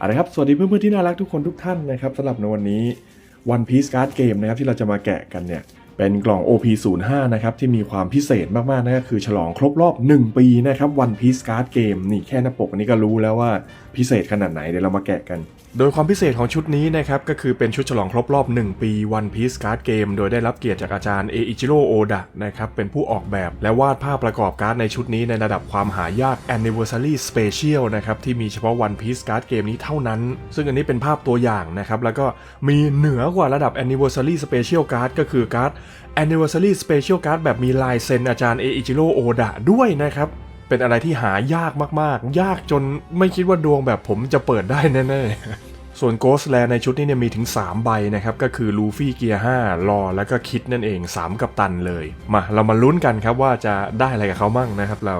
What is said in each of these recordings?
เอาละครับ สวัสดีเพื่อนๆที่น่ารักทุกคนทุกท่านนะครับสำหรับในวันนี้ One Piece Card Game นะครับที่เราจะมาแกะกันเนี่ยเป็นกล่อง OP05 นะครับที่มีความพิเศษมากๆนั่นก็คือฉลองครบรอบ 1 ปีนะครับ One Piece Card Game นี่แค่หน้าปกอันนี้ก็รู้แล้วว่าพิเศษขนาดไหนเดี๋ยวเรามาแกะกัน โดยความพิเศษของชุดนี้นะครับก็คือเป็นชุดฉลองครบรอบ 1 ปี One Piece Card Game โดยได้รับเกียรติจากอาจารย์เออิจิโร่โอดะนะครับเป็นผู้ออกแบบและวาดภาพประกอบการ์ดในชุดนี้ในระดับความหายาก Anniversary Special นะครับที่มีเฉพาะ One Piece Card Game นี้เท่านั้น ซึ่งอันนี้เป็นภาพตัวอย่างนะครับแล้วก็มีเหนือกว่าระดับ Anniversary Special Card ก็คือการ์ด Anniversary Special Card แบบมีลายเซ็นอาจารย์เออิจิโร่โอดะด้วยนะครับ เป็นอะไรที่หายากมากๆ ยากจนไม่คิดว่าดวงแบบผมจะเปิดได้แน่ๆ ส่วน Ghost l a ในชุดนี้เนี่ยมีถึง 3 ใบนะครับ ก็คือลูฟี่เกียร์5รอแล้วก็คิดนั่นเอง 3 กับตันเลย มาเรามาลุ้นกันครับว่าจะได้อะไรกับเขามั่งนะครับเรา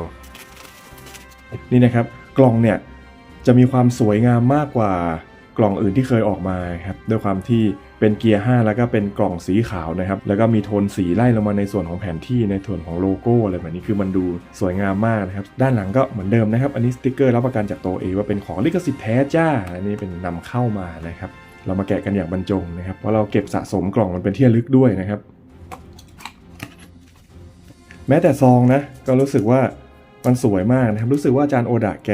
นี่นะครับกล่องเนี่ยจะมีความสวยงามมากกว่า กล่องอื่นที่เคยออกมาครับด้วยความที่เป็นเกียร์ 5 แล้วก็เป็นกล่องสีขาวนะครับ แล้วก็มีโทนสีไล่ลงมาในส่วนของแผนที่ในส่วนของโลโก้อะไรแบบนี้คือมันดูสวยงามมากนะครับ ด้านหลังก็เหมือนเดิมนะครับ อันนี้สติกเกอร์รับประกันจากโตเอว่าเป็นของลิขสิทธิ์แท้จ้า อันนี้เป็นนำเข้ามานะครับ เรามาแกะกันอย่างบรรจงนะครับ เพราะเราเก็บสะสมกล่องมันเป็นที่ระลึกด้วยนะครับ แม้แต่ซองนะก็รู้สึกว่ามันสวยมากนะครับ รู้สึกว่าอาจารย์โอดะแก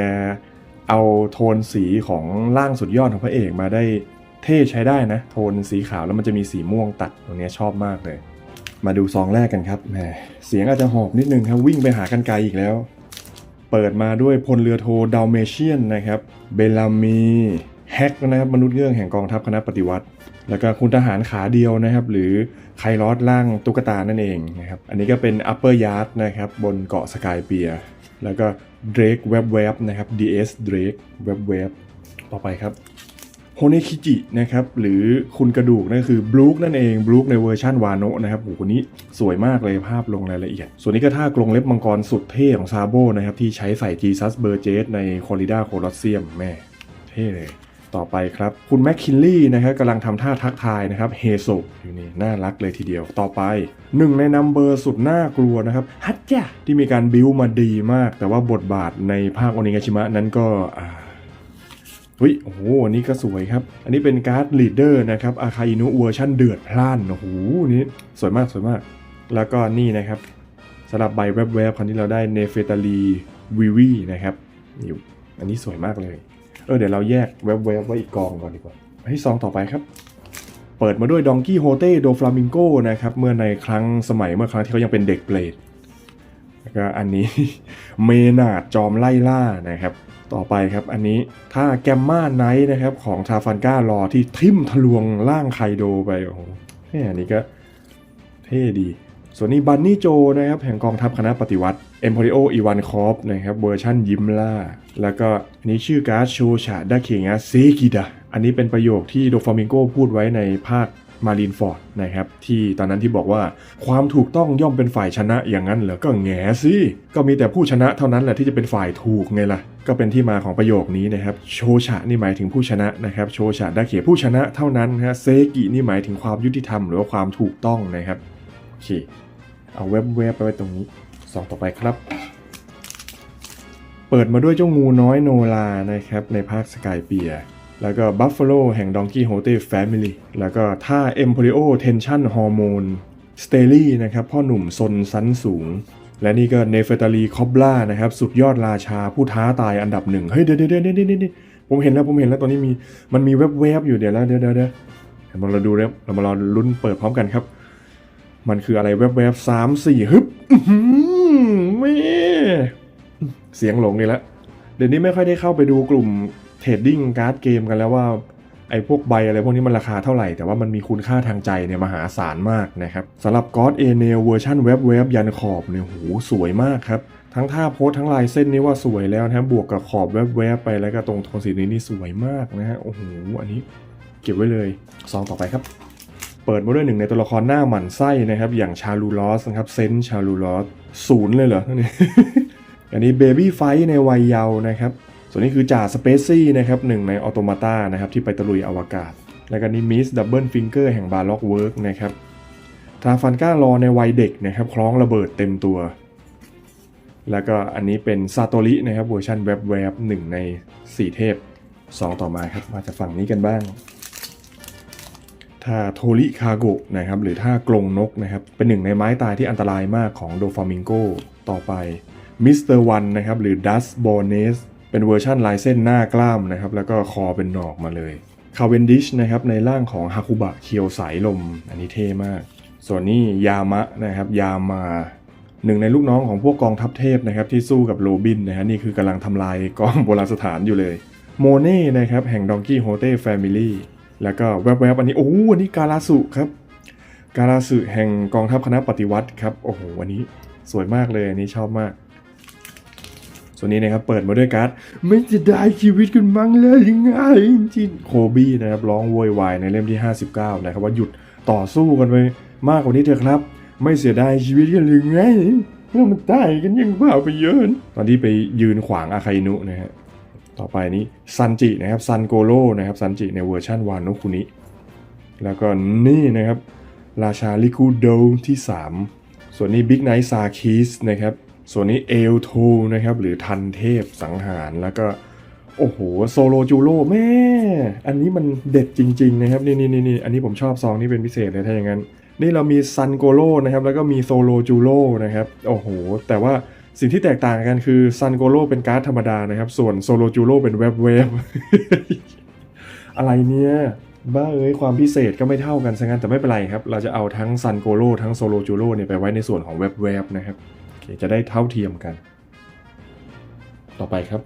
เอาโทนสีของร่างสุดยอดของพระเอกมาได้เท่ใช้ได้นะ โทนสีขาวแล้วมันจะมีสีม่วงตัดตรงนี้ชอบมากเลย มาดูซองแรกกันครับแหมเสียงอาจจะหอบนิดนึงครับวิ่งไปหากันไกลอีกแล้ว เปิดมาด้วยพลเรือโทดาวเมเชียนนะครับเบลามีแฮกนะครับมนุษย์เงื่อกแห่งกองทัพคณะปฏิวัติ แล้วก็คุณทหารขาเดียวนะครับ หรือไคลอสล่างตุ๊กตานั่นเองนะครับ อันนี้ก็เป็น upper yard นะครับบนเกาะสกายเปีย แล้วก็ Drake แวบแวบนะครับ DS Drake แวบแวบต่อไปครับโฮเนคิจินะครับหรือคุณกระดูกนั่นคือบลูคนั่นเองบลูคในเวอร์ชันวาโนะนะครับโอ้โหคนนี้สวยมากเลยภาพลงรายละเอียด ส่วนนี้ก็ท่ากรงเล็บมังกรสุดเท่ของซาโบนะครับที่ใช้ใส่จีซัสเบอร์เจสในคอริดาโคลอสเซียมแม่เท่เลย ต่อไปครับ คุณแมคคินลี่นะครับกำลังทำท่าทักทายนะครับเฮโซอยู่นี่น่ารักเลยทีเดียวต่อไปหนึ่งในนัมเบอร์สุดน่ากลัวนะครับฮัตจ้าที่มีการบิวมาดีมาก แต่ว่าบทบาทในภาคโอนิงาชิมะนั้นก็อ่าฮ้ย โอ้โห อันนี้ก็สวยครับ อันนี้เป็นการ์ดลีดเดอร์นะครับ อาคาอินุเวอร์ชันเดือดพล่าน โอ้โห นี่สวยมากสวยมาก แล้วก็นี่นะครับสำหรับใบแวบๆคราวนี้เราได้เนเฟตาลีวิวีนะครับนี่อันนี้สวยมากเลย เออเดี๋ยวเราแยกเว็บเว็บไว้อีกกองก่อนดีกว่าให้ซองต่อไปครับ เปิดมาด้วยดองกี้โฮเต้โดฟลามิงโกนะครับ เมื่อในครั้งสมัยเมื่อครั้งที่เขายังเป็นเด็กเปรตแล้วก็อันนี้เมนาดจอมไล่ล่านะครับ ต่อไปครับอันนี้ถ้าแกมมาไนท์นะครับของทาฟันก้ารอที่ทิมทะลวงล่างไคโดไปโอ้โหแม่อันนี้ก็เท่ดี ส่วนนี้บันนี่โจนะครับแห่งกองทัพคณะปฏิวัติ เอ็มโพริโออีวานคอฟนะครับเวอร์ชั่นยิ้มล่า แล้วก็อันนี้ชื่อการ์ดโชชาดาเคงะเซกิดะอันนี้เป็นประโยคที่โดฟามิงโกพูดไว้ในภาคมารีนฟอร์ดนะครับที่ตอนนั้นที่บอกว่าความถูกต้องย่อมเป็นฝ่ายชนะอย่างนั้นเหรอก็แง่สิก็มีแต่ผู้ชนะเท่านั้นแหละที่จะเป็นฝ่ายถูกไงล่ะ ก็เป็นที่มาของประโยคนี้นะครับโชชะนี่หมายถึงผู้ชนะนะครับโชชะดาเขผู้ชนะเท่านั้นฮะเซกินี่หมายถึงความยุติธรรมหรือว่าความถูกต้องนะครับโอเคเอาเว็บเว็บไปไว้ตรงนี้ องต่อไปครับ เปิดมาด้วยเจ้างูน้อยโนลานะครับในภาคสกายเปีย แล้วก็บัฟฟ a โลแห่งดองกี้โฮเต้แฟมิลี่แล้วก็ท่าเอ็มโพริโอเทนชั่นฮอร์โมนสเตลลี่นะครับพ่อหนุ่มซนสันสูง และนี่ก็เนเฟตาลีคอบล่านะครับสุดยอดราชาผู้ท้าตายอันดับหนึ่งเฮ้ยเดี๋ยวเดี๋ยวเดี๋ยวเดี๋ยวเดี๋ยวผมเห็นแล้วผมเห็นแล้วตอนนี้มีมันมีเว็บเว็บอยู่เดี๋ยวแล้วเดี๋ยวเดี๋ยวเดี๋ยวเราดูแล้วเรามารอลุ้นเปิดพร้อมกันครับ มันคืออะไรแวบๆสามสี่ฮึบ ม่เสียงหลงเลยละเดี๋ยวนี้ไม่ค่อยได้เข้าไปดูกลุ่มเทรดดิ้งการ์ดเกมกันแล้วว่าไอ้พวกใบอะไรพวกนี้มันราคาเท่าไหร่ แต่ว่ามันมีคุณค่าทางใจเนี่ยมหาศาลมากนะครับสำหรับ God a n a i l เวอร์ชันเว็บเว็บยันขอบเนี่ยโหสวยมากครับ ทั้งท่าโพสทั้งลายเส้นนี่ว่าสวยแล้วนะบวกกับขอบแวบๆไปแล้วก็ตรงโทนสีนี้นี่สวยมากนะฮะโอ้โหอันนี้เก็บไว้เลยซองต่อไปครับ เปิดมาด้วยหนึ่งในตัวละครหน้าหมันไส้นะครับอย่างชาลูลอสนะครับเซนชาลูลอส ศูนย์เลยเหรอนี่อันนี้เบบี้ไฟในวัยเยาว์นะครับ ส่วนนี้คือจ่าสเปซี่นะครับหนึ่งในออโตมาตานะครับที่ไปตะลุยอวกาศ แล้วก็นี่มิสดับเบิลฟิงเกอร์แห่งบาร์ล็อกเวิร์กนะครับทาฟันก้ารอในวัยเด็กนะครับคล้องระเบิดเต็มตัว แล้วก็อันนี้เป็นซาโตรินะครับเวอร์ชันแวบๆหนึ่งใน 4 เทพซองต่อมาครับมาจากฝั่งนี้กันบ้าง ท่าโทริคาโกะนะครับหรือท่ากลงนกนะครับเป็นหนึ่งในไม้ตายที่อันตรายมากของโดฟามิงโกต่อไปมิสเตอร์วันนะครับหรือดัสบอร์เนสเป็นเวอร์ชั่นลายเส้นหน้ากล้ามนะครับแล้วก็คอเป็นหนอกมาเลยคาเวนดิชนะครับในร่างของฮาคุบะเคียวสายลม อันนี้เท่มาก ส่วนนี้ยามะนะครับยามาหนึ่งในลูกน้องของพวกกองทัพเทพนะครับที่สู้กับโรบินนะฮะนี่คือกำลังทำลายกองโบราณสถานอยู่เลยโมเน่นะครับแห่งดองกี้โฮเต้แฟมิลี่ แล้วก็แวบๆอันนี้โอ้โหอันนี้การาสุครับการาสึแห่งกองทัพคณะปฏิวัติครับโอ้โหวันนี้สวยมากเลยอันนี้ชอบมาก ส่วนนี้นะครับเปิดมาด้วยการ์ดไม่จะได้ชีวิตกันมั้งเลยยังไงจริงโคบี้นะครับร้องโวยวายในเล่มที่ 59 นะครับว่าหยุดต่อสู้กันไปมากกว่านี้เถอะครับ ไม่เสียดายชีวิตกันหรือไงแล้วมันตายกันยังเปล่าไปเยอะตอนที่ไปยืนขวางอาคาอินุนะฮะ ต่อไปนี้ซันจินะครับซันโกโร่นะครับซันจิในเวอร์ชันวานโนคุนิแล้วก็นี่นะครับราชาลิคูโดที่ 3 ส่วนนี้บิ๊กไนท์ซาคิสนะครับส่วนนี้เอลโทนะครับหรือทันเทพสังหารแล้วก็โอ้โหโซโลจูโร่แม่ อันนี้มันเด็ดจริง ๆ นะครับนี่นี่นี่นี่อันนี้ผมชอบซองนี้เป็นพิเศษเลยถ้าอย่างนั้น นี่เรามีซันโกโร่นะครับแล้วก็มีโซโลจูโร่นะครับโอ้โห แต่ว่า สิ่งที่แตกต่างกันคือซันโกโร่เป็นการ์ดธรรมดานะครับ ส่วนโซโลจูโรเป็นเว็บเว็บอะไรเนี่ย บ้าเอ้ยความพิเศษก็ไม่เท่ากันซะงั้นแต่ไม่เป็นไรครับ เราจะเอาทั้งซันโกโ o ทั้งโซโลจูโ o เนี่ยไปไว้ในส่วนของเว็บเว็บนะครับโอเคจะได้เท่าเทียมกัน ต่อไปครับ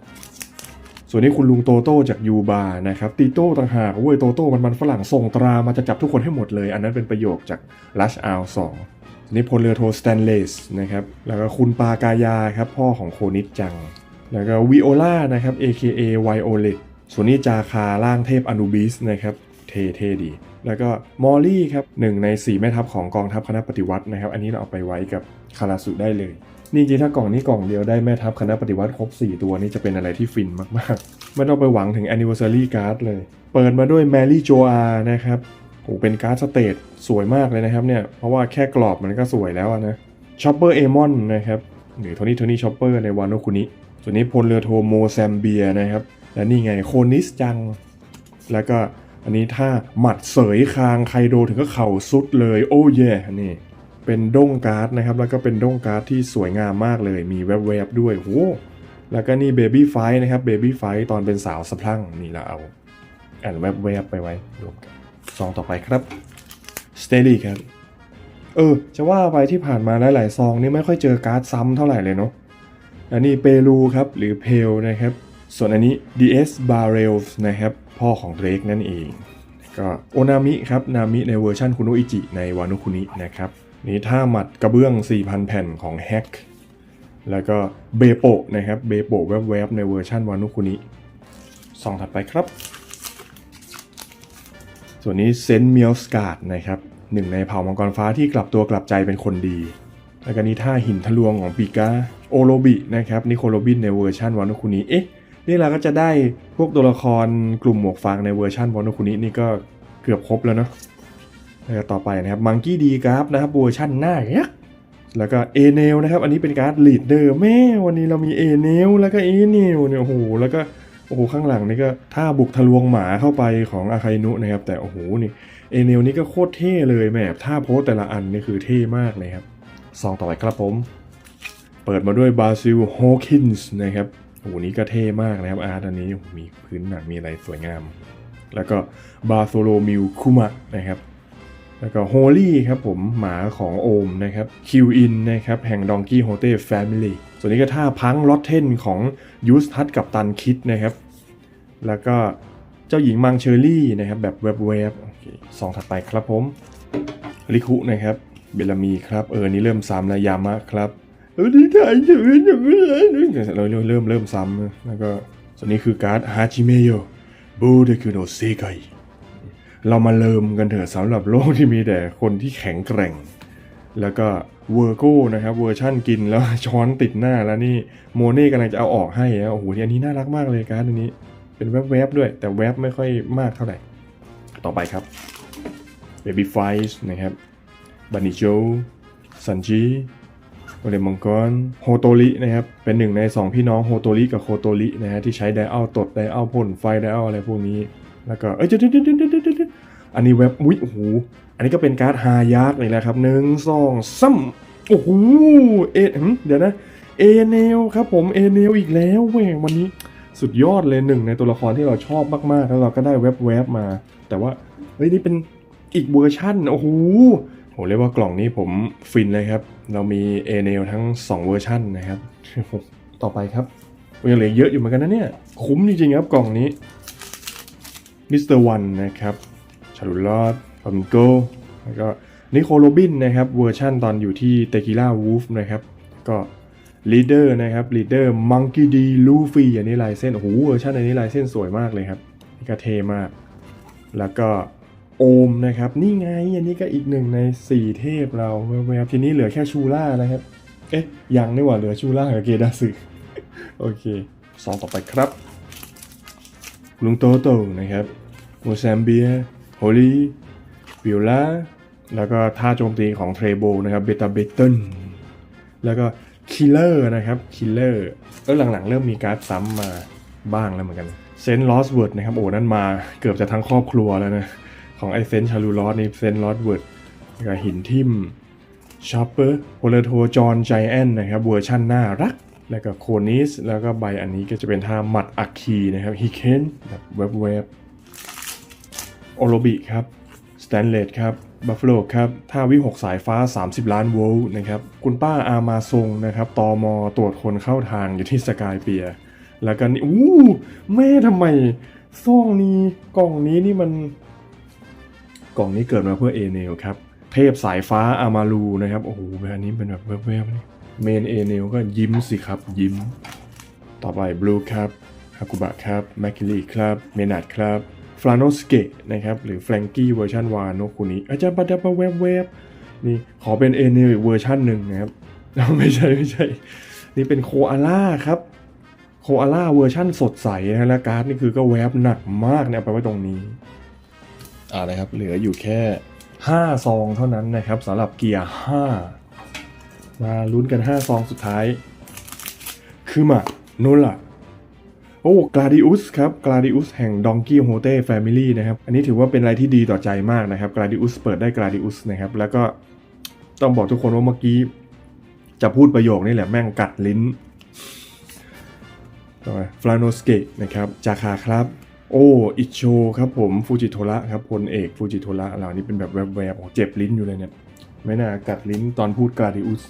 ส่วนนี้คุณลุงโตโต้จากยูบานะครับตีโต้ต่างหากเว้ยโตโต้มันมันฝรั่งส่งตรามาจะจับทุกคนให้หมดเลย อันนั้นเป็นประโยคจากลัชอาลสอง นี่พลเรือโทสแตนเลสนะครับ แล้วก็คุณปากายาครับพ่อของโคนิดจัง แล้วก็วิโอลานะครับ AKA Violet ส่วนนี้จาคาร่างเทพอนูบิสนะครับ เท่เท่ดี แล้วก็มอลลี่ครับหนึ่งใน 4 แม่ทัพของกองทัพคณะปฏิวัตินะครับ อันนี้เราเอาไปไว้กับคาราสุได้เลย นี่จริงๆถ้ากล่องนี้กล่องเดียวได้แม่ทัพคณะปฏิวัติครบ 4 ตัวนี่จะเป็นอะไรที่ฟินมากๆ ไม่ต้องไปหวังถึง Anniversary Card เลย เปิดมาด้วยแมรี่โจอานะครับ อ้เป็นการ์ดสเตทสวยมากเลยนะครับเนี่ยเพราะว่าแค่กรอบมันก็สวยแล้วนะชอปเปอร์เอมอนนะครับหรือโทนี่โทนี่ชอปเปอร์ในวานโนคุนิส่วนนี้พลเรือโทโมแซมเบียนะครับและนี่ไงโคนิสจัง แล้วก็อันนี้ถ้าหมัดเสยคางไคโดถึงก็เข่าสุดเลยโอ้เย่นี่เป็นด้งการ์ดนะครับ แล้วก็เป็นด้งการ์ดที่สวยงามมากเลยมีแวบๆด้วยโหแล้วก็นี่เบบี้ไฟนะครับเบบี้ไฟตอนเป็นสาวสะพรั่งนี่เราเอาอ่านแวบๆไปไว้รวมกัน ซองต่อไปครับสเตลี่ครับ เออ จะว่าไปที่ผ่านมาหลายๆซองนี่ไม่ค่อยเจอการ์ดซ้ำเท่าไหร่เลยเนาะอันนี้เปรูครับหรือเพลนะครับ ส่วนอันนี้ DS Barrels นะครับ พ่อของเดรกนั่นเอง ก็โอนามิครับนามิในเวอร์ชันคุโนอิจิในวานุคุนินะครับนี่ท่าหมัดกระเบื้อง 4,000 แผ่นของแฮกแล้วก็เบโปะนะครับเบโปะแวบๆในเวอร์ชันวานุคุนิซองถัดไปครับ ส่วนนี้เซนต์เมียลสกาดนะครับหนึ่งในเผ่ามังกรฟ้าที่กลับตัวกลับใจเป็นคนดีแล้วก็นี่ท่าหินทะลวงของปีกาโอโรบินะครับนิโคโรบินในเวอร์ชันวานุคุนิเอ๊ะนี่เราก็จะได้พวกตัวละครกลุ่มหมวกฟางในเวอร์ชันวานุคุนินี่ก็เกือบครบแล้วเนาะแล้วก็ต่อไปนะครับมังกี้ดีกราฟนะครับเวอร์ชันหน้ายักษ์แล้วก็เอเนลนะครับอันนี้เป็นการ์ดลีดเดอร์แม่วันนี้เรามีเอเนลแล้วก็เอเนลเนี่ยโอ้โหแล้วก็ โอ้โหข้างหลังนี่ก็ท่าบุกทะลวงหมาเข้าไปของอาคานุนะครับ แต่โอ้โหนี่เอเนลนี่ก็โคตรเท่เลยแหมท่าโพสแต่ละอันนี่คือเท่มากเลยครับซองต่อไปครับผม เปิดมาด้วยบาซิลโฮคินส์นะครับโอ้โหนี่ก็เท่มากนะครับอาร์ตอันนี้มีพื้นหนังมีอะไรสวยงาม แล้วก็บาโ o โลมิวคุมะนะครับแล้วก็โฮลี่ครับผมหมาของโอมนะครับคิวอินนะครับแห่งดองกี้โฮเต้แฟมิลี่ ส่วนนี้ก็ท่าพังลอตเทนของยูสทัตกับตันคิดนะครับ แล้วก็เจ้าหญิงมังเชอรี่นะครับแบบแวบๆโอเคสองถัดไปครับผมลิคุนะครับ เบลามีครับ เออ นี่เริ่มซ้ำแล้วยามะครับเออที่ไทยจะไม่จะไม่ได้เราเริ่มเริ่มเริ่มซ้ำแล้วก็ส่วนนี้คือการ์ดฮาจิเมโยบูเดคุโนเซไกเรามาเริ่มกันเถอะสำหรับโลกที่มีแต่คนที่แข็งแกร่ง แล้วก็เวอร์โก้นะครับเวอร์ชั่นกินแล้วช้อนติดหน้าแล้วนี่โมเน่กำลังจะเอาออกให้นะโอ้โหอันนี้น่ารักมากเลยการ์ดอันนี้ เป็นแวบๆด้วย แต่แวบไม่ค่อยมากเท่าไหร่ ต่อไปครับ Baby f i นะครับบันนิโจซันจีโอเลมังกรโฮโตรินะครับ เป็นหนึ่งใน 2 พี่น้องโฮโตริกับโคโตรินะฮะที่ใช้ไดอัลตดไดอัลพ่นไฟไดอัลอะไรพวกนี้ แล้วก็เอ้ยเดี๋ยวเดี๋ยวเดี๋ยวเดี๋ยวเดี๋ยว อันนี้เว็บอุ้ยโอ้โหอันนี้ก็เป็นการ์ดฮายากเลยแหละครับหนึ่งสองซ้ำโอ้โหเอเดี๋ยวนะเอเนลครับผมเอเนลอีกแล้วเว้ยวันนี้สุดยอดเลยหนึ่งในตัวละครที่เราชอบมากๆ แล้วเราก็ได้แวบๆมา แต่ว่าเฮ้ยนี่เป็นอีกเวอร์ชั่นโอ้โหโหเรียกว่ากล่องนี้ผมฟินเลยครับ เรามีเอเนลทั้ง 2 เวอร์ชั่นนะครับ ต่อไปครับยังเหลือเยอะอยู่เหมือนกันนะเนี่ย คุ้มจริงๆครับกล่องนี้มิสเตอร์วันนะครับ ชาลุลอดฟามิโกแล้วก็นิโคลโรบินนะครับเวอร์ชั่นตอนอยู่ที่เตกิล่าวูฟนะครับก็ลีดเดอร์นะครับลีดเดอร์มังกี้ดีลูฟี่อันนี้ลายเส้นโอ้โหเวอร์ชันอันนี้ลายเส้นสวยมากเลยครับนี่ก็เท่มาก แล้วก็โอมนะครับนี่ไงอันนี้ก็อีกหนึ่งใน 4 เทพเราแวบๆทีนี้เหลือแค่ชูล่านะครับเอ๊ะยังนี่หว่าเหลือชูล่ากับเกดาสึโอเคสองต่อไปครับลุงโตโตนะครับโมแซมเบีย โฮลีวิลล่าแล้วก็ท่าโจมตีของเทรโบนะครับเบตาเบตเทนแล้วก็คิลเลอร์นะครับคิลเลอร์แล้วหลังๆ เริ่มมีการ์ดซ้ำมาบ้างแล้วเหมือนกันเซนลอสเวิร์ดนะครับโอ้นั่นมาเกือบจะทั้งครอบครัวแล้วนะ ของไอเซนชาลูลอสนี่เซนลอสเวิร์ดแล้วก็หินทิมชอปเปอร์โพลโทจอนไจแอนนะครับเวอร์ชั่นน่ารัก แล้วก็โคนิสแล้วก็ใบอันนี้ก็จะเป็นท่าหมัดอัคคีนะครับฮิเคนแบบเว็บเว็บ โอโรบิครับสแตนเลสครับบัฟฟ a โลครับท่าวิหกสายฟ้า 30 ล้านโวลต์นะครับคุณป้าอามาทรงนะครับตอมอตรวจคนเข้าทางอยู่ที่สกายเปียแล้วก็นี่อู้แม่ทำไมซ่องนี้กล่องนี้นี่มัน กล่องนี้เกิดมาเพื่อเอเนลครับ เทพสายฟ้าอามารูนะครับโอ้โหแบบนี้เป็นแบบแวบๆนี่เมนเอเนลก็ยิ้มสิครับยิ้ม ต่อไปบลูครับฮากุบะครับแมคคิลีครับเมนัดครับ ฟลาโนสเกะนะครับหรือแฟรงกี้เวอร์ชันวาโนคุนิอาจารย์ปัดปะแวบแวบๆนี่ขอเป็นเอเนลอีกเวอร์ชันหนึ่งนะครับไม่ใช่ไม่ใช่ นี่เป็นโคอาล่าครับโคอาล่าเวอร์ชั่นสดใสนะและการ์ดนี่คือก็แวบหนักมากเนี่ยเอาไปไว้ตรงนี้อ่านะครับเหลืออยู่แค่ 5 ซองเท่านั้นนะครับสำหรับเกียร์ 5 มาลุ้นกัน 5 ซองสุดท้าย คือมาโนล่ะ โอ้กลาดิอุสครับกลาดิอุสแห่งดองกี้โฮเต้แฟมิลี่นะครับ อันนี้ถือว่าเป็นอะไรที่ดีต่อใจมากนะครับกลาดิอุสเปิดได้กลาดิอุสนะครับ แล้วก็ต้องบอกทุกคนว่าเมื่อกี้ จะพูดประโยคนี่แหละแม่งกัดลิ้นต่อไปฟลาโนสเกะนะครับ จาคาครับ โอ้อิโชครับผมฟูจิโทระครับพลเอกฟูจิโทระเหล่านี้เป็นแบบแวบๆโอ้เจ็บลิ้นอยู่เลยเนี่ยไม่น่ากัดลิ้นตอนพูดกราดิอุส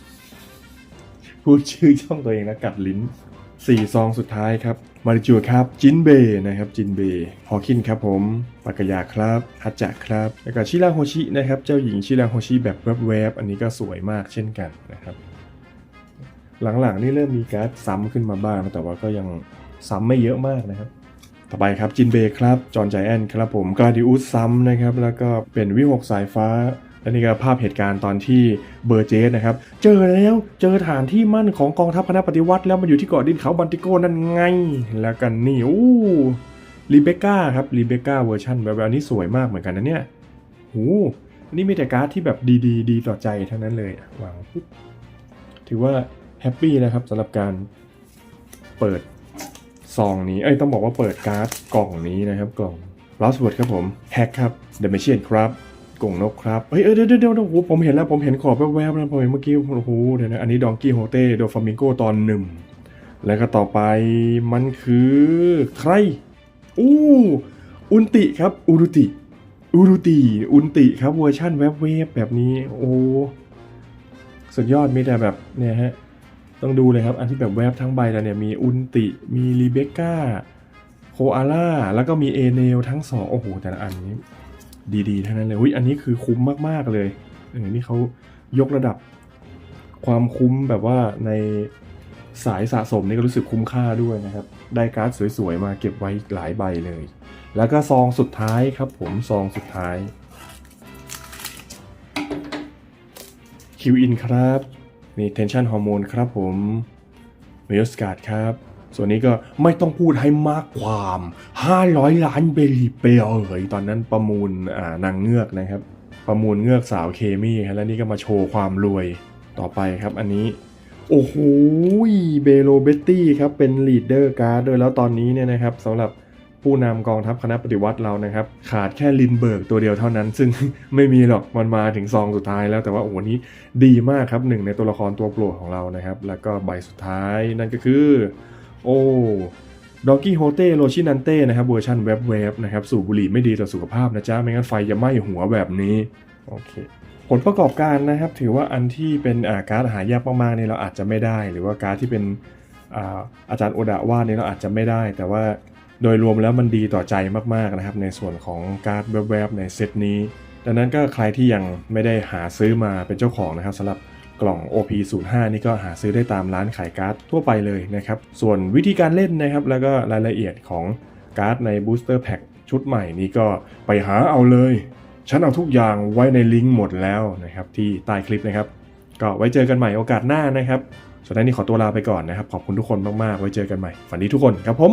พูดชื่อช่องตัวเองนะกัดลิ้นสี่ซองสุดท้ายครับ มาริจูครับ จินเบนะครับ จินเบฮอคินครับผมปากยาครับฮัจจะครับ แล้วก็ชิราโฮชินะครับ เจ้าหญิงชิราโฮชิแบบแวบๆ อันนี้ก็สวยมากเช่นกันนะครับ หลังๆ นี่เริ่มมีการ์ดซ้ำขึ้นมาบ้าง แต่ว่าก็ยังซ้ำไม่เยอะมากนะครับ ต่อไปครับจินเบย์ครับ จอห์นใจแอนครับผมกราดิอุสซ้ำนะครับ แล้วก็เป็นวิหกสายฟ้า และนี่ก็ภาพเหตุการณ์ตอนที่เบอร์เจสนะครับ เจอแล้วเจอฐานที่มั่นของกองทัพคณะปฏิวัติ แล้วมันอยู่ที่เกาะดินเขาบันติโกนั่นไง แล้วกันนี่อู้รีเบคก้าครับรีเบคก้าเวอร์ชันแบบอันนี้สวยมากเหมือนกันนะเนี่ยหูนี่มีแต่การ์ดที่แบบดีๆดีต่อใจทั้งนั้นเลยวางปุ๊บถือว่าแฮปปี้นะครับสำหรับการเปิดซองนี้เอ้ยต้องบอกว่าเปิดการ์ดกล่องนี้นะครับกล่อง Lost Word ครับผมแฮกครับ The Machine ครับ กล่องนกครับเฮ้ยเดี๋ยวเดี๋ยวเดี๋ยวโอ้โหผมเห็นแล้วผมเห็นขอบแวบๆแล้วผมเห็นเมื่อกี้โอ้โหเดี๋ยวนะอันนี้ดองกี้โฮเต้โดฟามิงโกตอนหนึ่งแล้วก็ต่อไปมันคือใครอู้อุนติครับอุรุติอุรุติอุนติครับเวอร์ชั่นแวบเวบแบบนี้โอ้สุดยอดมีแต่แบบเนี่ยฮะต้องดูเลยครับ อันที่แบบแวบทั้งใบแล้วเนี่ยมีอุนติมีรีเบคก้าโคอาล่าแล้วก็มีเอเนลทั้งสองโอ้โหแต่ละอันนี้ ดีๆทั้งนั้นเลยอุ้ยอันนี้คือคุ้มมากๆเลยเออนี่เขายกระดับความคุ้มแบบว่าในสายสะสมนี่ก็รู้สึกคุ้มค่าด้วยนะครับ ได้การ์ดสวยๆ มาเก็บไว้หลายใบเลย แล้วก็ซองสุดท้ายครับผมซองสุดท้ายคิวอินครับมีเทนชันฮอร์โมนครับผมเมลสการ์ดครับ ส่วนนี้ก็ไม่ต้องพูดให้มากความ 500 ล้านเบลีเปลเอยตอนนั้นประมูลนางเงือกนะครับ ประมูลเงือกสาวเคมีครับแล้วนี่ก็มาโชว์ความรวยต่อไปครับอันนี้ โอ้โหเบโลเบตตี้ครับเป็นลีดเดอร์การ์ดโดยแล้วตอนนี้เนี่ยนะครับสำหรับผู้นำกองทัพคณะปฏิวัติเรานะครับ ขาดแค่ลินเบิร์กตัวเดียวเท่านั้น ซึ่งไม่มีหรอกมันมาถึงซองสุดท้ายแล้วแต่ว่าโอ้โหนี้ดีมากครับหนึ่งในตัวละครตัวโปรดของเรานะครับ แล้วก็ใบสุดท้ายนั่นก็คือ โอ้ดอกกี้โฮเต้โรชินันเต้นะครับเวอร์ชันเว็บเวฟนะครับสูบบุหรี่ไม่ดีต่อสุขภาพนะจ๊ะ ไม่งั้นไฟจะไหม้หัวแบบนี้ โอเค ผลประกอบการนะครับ ถือว่าอันที่เป็นอ่าการ์ดหายากมากๆนี่เราอาจจะไม่ได้ หรือว่าการ์ดที่เป็นอาอาจารย์โอดะวาดนี่เราอาจจะไม่ได้ แต่ว่าโดยรวมแล้วมันดีต่อใจมากๆนะครับ ในส่วนของการ์ดแวบๆในเซตนี้ ดังนั้นก็ใครที่ยังไม่ได้หาซื้อมาเป็นเจ้าของนะครับสำหรับ กล่อง OP05 นี่ก็หาซื้อได้ตามร้านขายการ์ดทั่วไปเลยนะครับ ส่วนวิธีการเล่นนะครับ แล้วก็รายละเอียดของการ์ดใน Booster Pack ชุดใหม่นี้ก็ไปหาเอาเลย ฉันเอาทุกอย่างไว้ในลิงก์หมดแล้วนะครับ ที่ใต้คลิปนะครับ ก็ไว้เจอกันใหม่โอกาสหน้านะครับส่วนท้ายนี้ขอตัวลาไปก่อนนะครับ ขอบคุณทุกคนมาก ๆ ไว้เจอกันใหม่ฝันดีทุกคนครับผม